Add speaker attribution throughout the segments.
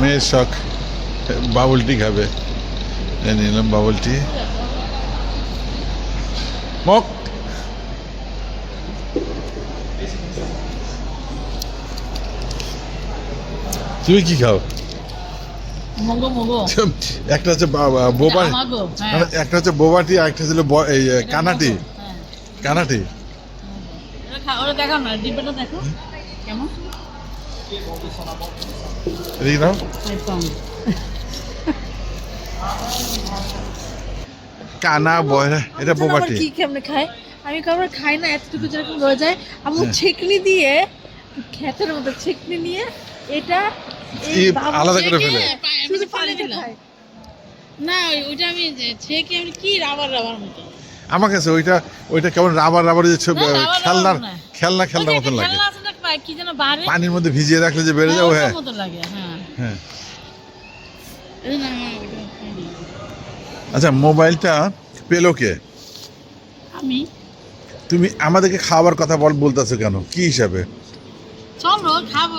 Speaker 1: মেয়ের শখ বাবল টি খাবে নিলাম বাবল টি মক তুমি কি খাও? একটা হচ্ছে বোবা
Speaker 2: হ্যাঁ।
Speaker 1: মানে একটা হচ্ছে বোবাটি আর একটা ছিল কানাটি।
Speaker 2: হ্যাঁ।
Speaker 1: কানাটি।
Speaker 2: ওটা খা- ওটা দেখাও না ডিব্বাটা দেখো। কেমন?
Speaker 1: এদিকে
Speaker 2: একদম
Speaker 1: কানা বয়রা এটা
Speaker 3: জানো
Speaker 1: বোবাটি।
Speaker 3: কি কেমনে খায়? আমি কারোর খাই না এতটুকু যেরকম রয়ে যায়। আমি
Speaker 1: হ্যাঁ।
Speaker 3: ছেকনি দিয়ে খেতের মতো ছেকনি নিয়ে এটা
Speaker 1: আলাদা করে ফেলে।
Speaker 2: না ওই- ওইটা আমি যে- ছেঁকে আমি কি রাবার রাবার মতো?
Speaker 1: আমার কাছে ওইটা ওইটা কেমন রাবার রাবার যে খেলনার। খেলনা খেলনা মতন লাগে।
Speaker 2: কি যেন বাহারে
Speaker 1: পানির মধ্যে ভিজিয়ে রাখলে যে বেড়ে যাবে হ্যাঁ।
Speaker 2: মতো লাগে হ্যাঁ।
Speaker 1: হ্যাঁ। আচ্ছা মোবাইলটা পেল কে?
Speaker 2: আমি।
Speaker 1: তুমি আমাদেরকে খাওয়ার কথা বল বলতেছো কেন? কি হিসাবে?
Speaker 2: চলো খাব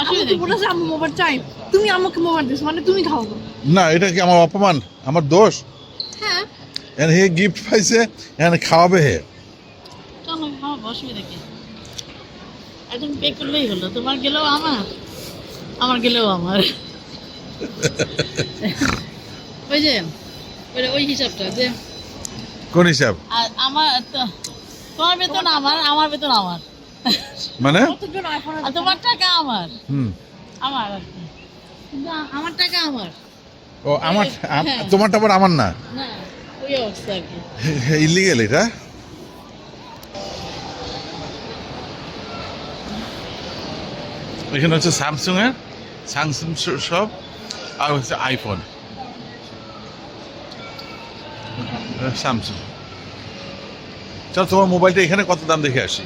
Speaker 2: অসুবিধা
Speaker 3: তো আমি মোবাইল চাই। তুমি আমাকে মোবাইল দিছো মানে তুমি খাও। না।
Speaker 1: এটা কি আমার অপমান? আমার দোষ?
Speaker 3: হ্যাঁ।
Speaker 1: এন হে গিফট পাইছে এন খাওয়াবে হে।
Speaker 2: চলো খাব অসুবিধা কি? একদম পে করলেই হলো। তোমার গেলেও আমার আমার গেলেও আমার। ওই যে ওই হিসাবটা যে
Speaker 1: কোন হিসাব?
Speaker 2: আর আমার তো- তোমার বেতন আমার আমার বেতন আমার।
Speaker 1: মানে?
Speaker 3: কতজন আইফোন
Speaker 2: আর তোমার টাকা আমার।
Speaker 1: হুম।
Speaker 2: আমার আমার টাকা আমার।
Speaker 1: ও আমার আম-
Speaker 2: হ্যাঁ।
Speaker 1: তোমারটা আবার আমার না?
Speaker 2: না ওই অবস্থা আর কি।
Speaker 1: ইলিগেল এটা? এখানে হচ্ছে স্যামসুং এর স্যামসুং সব আর হচ্ছে আইফোন স্যামসুং চল, তোমার মোবাইলটা এখানে কত দাম দেখে আসি।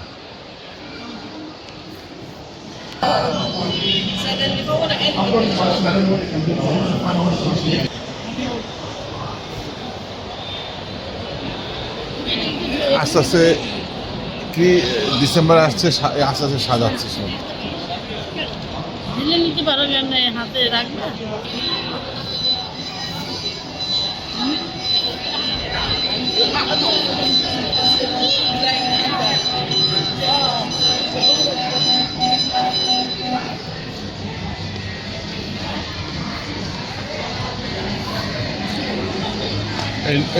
Speaker 1: আস্তে আস্তে কি ডিসেম্বর আসছে আস্তে আস্তে সাজাচ্ছে সব।
Speaker 2: দিলে নিতে পারো কেন হাতে রাখবে?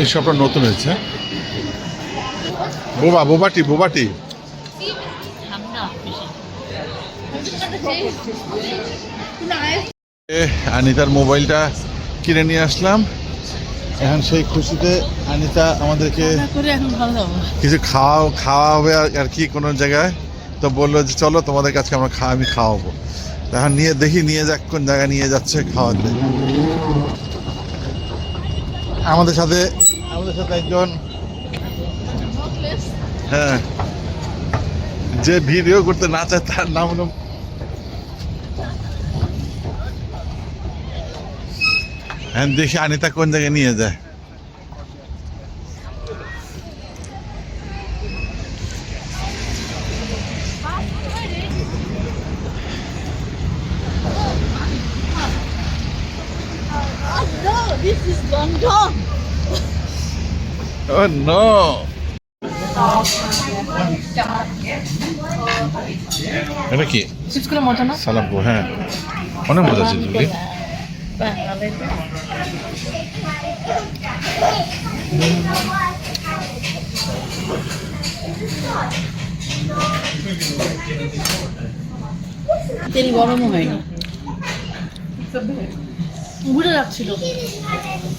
Speaker 1: এই সবটা নতুন হয়েছে। বোবা বোবাটি বোবাটি। আনিতার মোবাইলটা কিনে নিয়ে আসলাম। এখন সেই খুশিতে আনিতা আমাদেরকে কিছু খাওয়া খাওয়া হবে আর কি কোনো জায়গায়। তো বলল যে চলো তোমাদের কাছে আমরা খা আমি খাওয়াবো। এখন নিয়ে দেখি নিয়ে যাক কোন জায়গায় নিয়ে যাচ্ছে খাওয়াতে। আমাদের সাথে আমাদের সাথে একজন হ্যাঁ যে ভিডিও করতে না চায় তার নাম হলো দেখি আনিতা কোন জায়গায় নিয়ে যায়
Speaker 3: No, this is London.
Speaker 1: Oh no! এটা কি
Speaker 3: চিপসগুলো মজা না
Speaker 1: সালামপুর হ্যাঁ অনেক মজা আছে দিদি
Speaker 2: তেল গরমও হয়নি।
Speaker 3: বুঝে যাচ্ছিল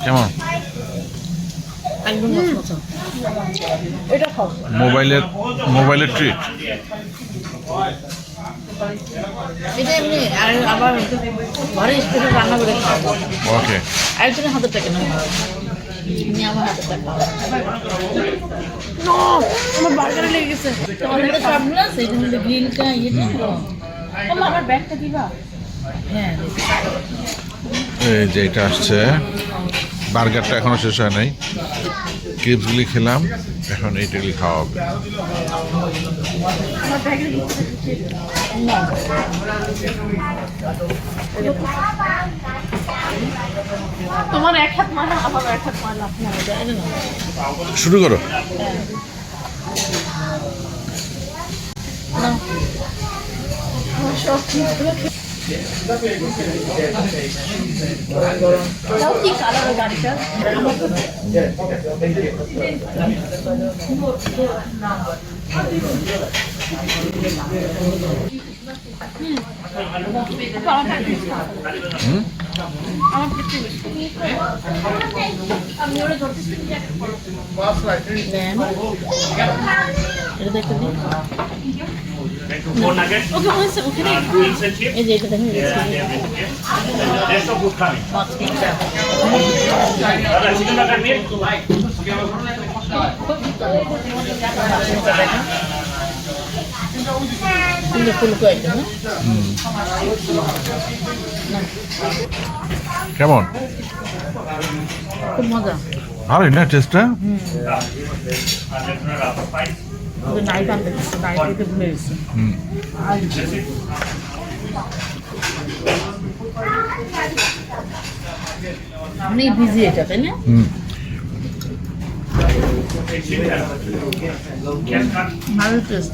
Speaker 1: কেমন?
Speaker 3: এটা
Speaker 1: মোবাইলের মোবাইলের ট্রিট ওকে
Speaker 2: হাতের টাকা না হ্যাঁ
Speaker 1: এই যে এটা আসছে। বার্গারটা এখনও শেষ হয় নাই। ক্রিপসগুলি খেলাম এখন এইটাগুলি খাওয়া হবে।
Speaker 3: তোমার এক হাত মালা আমার এক হাত মালা
Speaker 1: শুরু করো।
Speaker 3: সব কি কালার গাড়িটা আমার তো আমার প্লেটে
Speaker 1: হুম
Speaker 3: আমার প্লেটে আমি ওরা ধরতেছি
Speaker 2: নেন এটা দেখতে দিন
Speaker 3: ওকে ওখানে.
Speaker 2: এই যে এটা দেখেন ফুলকো
Speaker 1: কেমন
Speaker 2: খুব মজা
Speaker 1: ভালোই না টেস্টটা
Speaker 2: নাইট আনতে নাইট দিতে ভুলে গেছে. অনেক বিজি এটা তাই না. ভালো টেস্ট